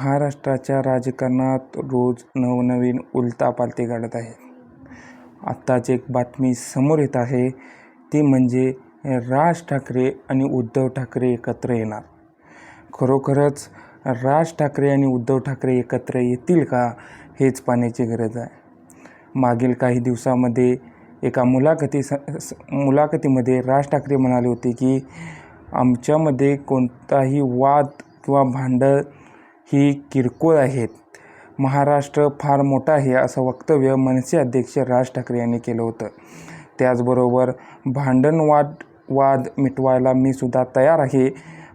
महाराष्ट्राच्या राजकारणात रोज नवनवीन उलथापालथी घडत आहे. आत्ताच एक बातमी समोर येत आहे ती म्हणजे राज ठाकरे आणि उद्धव ठाकरे एकत्र येणार. खरोखरच राज ठाकरे आणि उद्धव ठाकरे एकत्र येतील का हेच पाहण्याची गरज आहे. मागील काही दिवसामध्ये एका मुलाखती स- मुलाखतीमध्ये राज ठाकरे म्हणाले होते की आमच्यामध्ये कोणताही वाद किंवा भांडण ही किरकोळ आहेत. महाराष्ट्र फार मोठा आहे असं वक्तव्य मनसे अध्यक्ष राज ठाकरे यांनी केलं होतं. त्याचबरोबर भांडणवाद वाद मिटवायला मी सुद्धा तयार आहे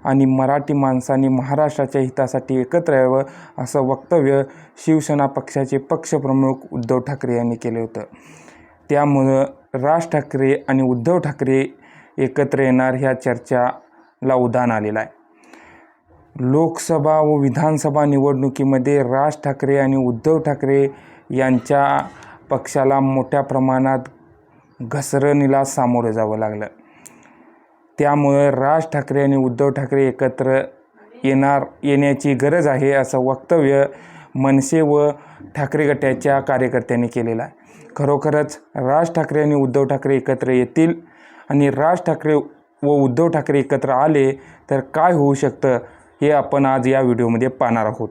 आणि मराठी माणसांनी महाराष्ट्राच्या हितासाठी एकत्र यावं असं वक्तव्य शिवसेना पक्षाचे पक्षप्रमुख उद्धव ठाकरे यांनी केलं होतं. त्यामुळं राज ठाकरे आणि उद्धव ठाकरे एकत्र येणार ह्या चर्चाला उधाण आलेला आहे. लोकसभा व विधानसभा निवडणुकीमध्ये राज ठाकरे आणि उद्धव ठाकरे यांच्या पक्षाला मोठ्या प्रमाणात घसरणीला सामोरं जावं लागलं. त्यामुळे राज ठाकरे आणि उद्धव ठाकरे एकत्र येणार येण्याची गरज आहे असं वक्तव्य मनसे व ठाकरे गटाच्या कार्यकर्त्यांनी केलेलं आहे. खरोखरच राज ठाकरे आणि उद्धव ठाकरे एकत्र येतील आणि राज ठाकरे व उद्धव ठाकरे एकत्र आले तर काय होऊ शकतं हे आपण आज या व्हिडिओमध्ये पाहणार आहोत.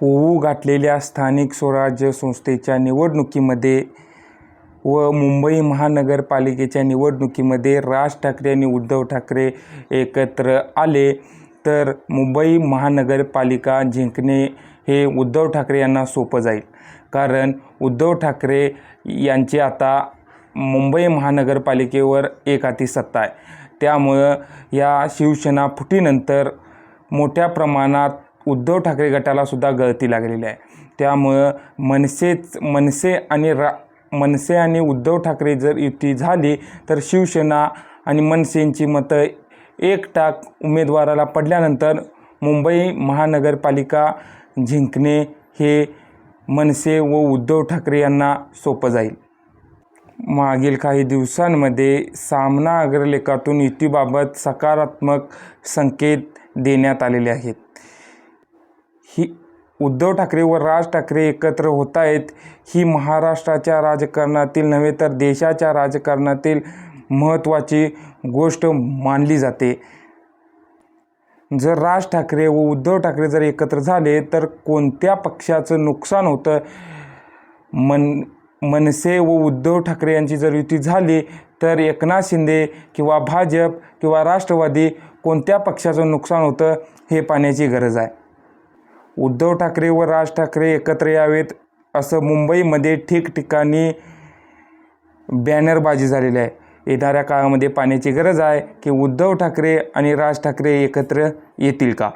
होऊ गाठलेल्या स्थानिक स्वराज्य संस्थेच्या निवडणुकीमध्ये व मुंबई महानगरपालिकेच्या निवडणुकीमध्ये राज ठाकरे आणि उद्धव ठाकरे एकत्र आले तर मुंबई महानगरपालिका जिंकणे हे उद्धव ठाकरे यांना सोपं जाईल. कारण उद्धव ठाकरे यांची आता मुंबई महानगरपालिकेवर एक हाती सत्ता आहे. त्यामुळं या शिवसेना फुटीनंतर मोठ्या प्रमाणात उद्धव ठाकरे गटालासुद्धा गळती लागलेली आहे. त्यामुळं मनसेच मनसे आणि रा मनसे आणि उद्धव ठाकरे जर युती झाली तर शिवसेना आणि मनसेंची मतं एक टाक उमेदवाराला पडल्यानंतर मुंबई महानगरपालिका जिंकणे हे मनसे व उद्धव ठाकरे यांना सोपं जाईल. मागील काही दिवसांमध्ये सामना अग्रलेखातून युतीबाबत सकारात्मक संकेत देण्यात आलेले आहेत. ही उद्धव ठाकरे व राज ठाकरे एकत्र होत आहेत ही महाराष्ट्राच्या राजकारणातील नव्हे तर देशाच्या राजकारणातील महत्त्वाची गोष्ट मानली जाते. जर राज ठाकरे व उद्धव ठाकरे जर एकत्र झाले तर कोणत्या पक्षाचं नुकसान होतं मन मनसे व उद्धव ठाकरे यांची जर युती झाली तर एकनाथ शिंदे किंवा भाजप किंवा राष्ट्रवादी कोणत्या पक्षाचं नुकसान होतं हे पाहण्याची गरज आहे. उद्धव ठाकरे व राज ठाकरे एकत्र यावेत असं मुंबईमध्ये ठिकठिकाणी बॅनरबाजी झालेली आहे. येणाऱ्या काळामध्ये पाण्याची गरज आहे की उद्धव ठाकरे आणि राज ठाकरे एकत्र येतील का?